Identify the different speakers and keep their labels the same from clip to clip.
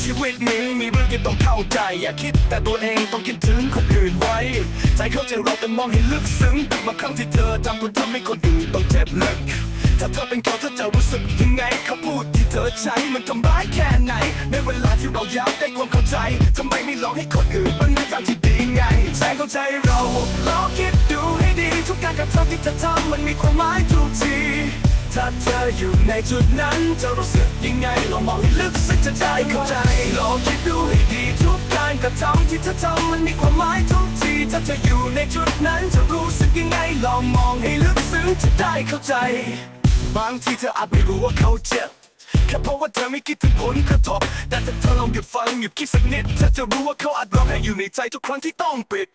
Speaker 1: ชีวิตนี้มีเรื่องที่ต้องเข้าใจ อย่าคิดแต่ตัวเองต้องคิดถึงคนอื่นไว้ ใจเข้าใจเราแต่มองให้ลึกซึ้งแต่บางครั้งที่เธอทำตัวทำให้คนอื่นต้องเจ็บลึกถ้าเธอเป็นเขาเธอจะรู้สึกยังไงคำพูดที่เธอใช้มันทำร้ายแค่ไหน ในเวลาที่เราอยากได้ความเข้าใจทำไมไม่ลองให้คนอื่นเป็นในทางที่ดีไงแสงเข้าใจเราลองคิดดูให้ดี ทุกการกระทำที่เธอทำมันมีความหมายทุกที ถ้าเธออยู่ในจุดนั้นจะรู้สึกยังไงลองมองให้ลึกซึ้งจะได้เข้าใจลองคิดดูให้ดีทุกการกระทำที่เธอทำมันมีความหมายทุกทีถ้าเธออยู่ในจุดนั้นจะรู้สึกยังไงลองมองให้ลึกซึ้งจะได้เข้าใจ บางทีเธออาจไม่รู้ว่าเขาเจ็บแค่เพราะว่าเธอไม่คิดถึงผลกระทบแต่ถ้าเธอลองหยุดฟังหยุดคิดสักนิดเธอจะรู้ว่าเขาอาจร้องไห้อยู่ในใจทุกครั้งที่ต้องปิด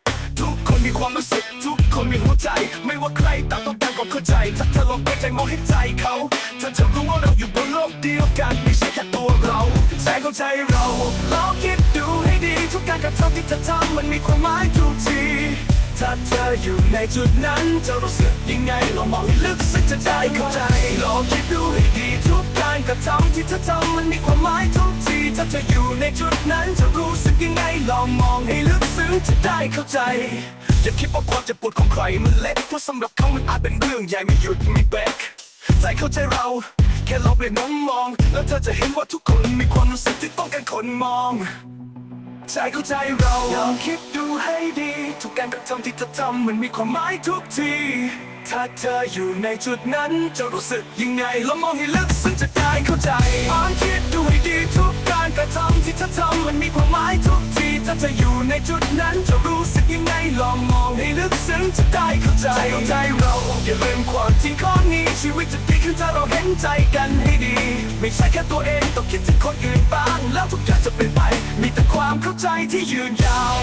Speaker 1: มีความรู้สึกทุกคนมีหัวใจ ไม่ว่าใครต่างต้องการความเข้าใจ ถ้าเธอลองเปิดใจมองให้ใจเขาเธอจะรู้ว่าเราอยู่บนโลกเดียวกันไม่ใช่แค่ตัวเราแสงของใจเราลองคิดดูให้ดีทุกการกระทำที่เธอทำมันมีความหมายทุกทีถ้าเธออยู่ในจุดนั้นจะรู้สึกยังไงลองมองให้ลึกซึ้งจะได้เข้าใจลองคิดดูให้ดีทุกการกระทำที่เธอทำมันมีความหมายทุกทีถ้าเธออยู่ในจุดนั้นจะรู้สึกยังไงลองมองให้ลึกซึ้งจะได้เข้าใจ อย่าคิดว่าความเจ็บปวดของใครมันเล็กเพราะสำหรับเขามันอาจเป็นเรื่องใหญ่ไม่หยุดไม่เบรกใจเข้าใจเรา แค่ลองเปลี่ยนมุมมอง แล้วเธอจะเห็นว่าทุกคนมีความรู้สึกที่ต้องการคนมองใจเข้าใจเราลองคิดดูให้ดี ทุกการกระทำที่เธอทำมันมีความหมายทุกที ถ้าเธออยู่ในจุดนั้นจะรู้สึกยังไงลองมองให้ลึกซึ้งจะได้เข้าใจลองคิดดู ถ้าเธออยู่ในจุดนั้นจะรู้สึกยังไงลองมองให้ลึกซึ้งจะได้เข้าใจใจเข้าใจเราอย่าลืมความจริงข้อนี้ชีวิตจะดีขึ้นถ้าเราเห็นใจกันให้ดี ไม่ใช่แค่ตัวเองต้องคิดถึงคนอื่นบ้าง แล้วทุกอย่างจะเป็นไป มีแต่ความเข้าใจที่ยืนยาว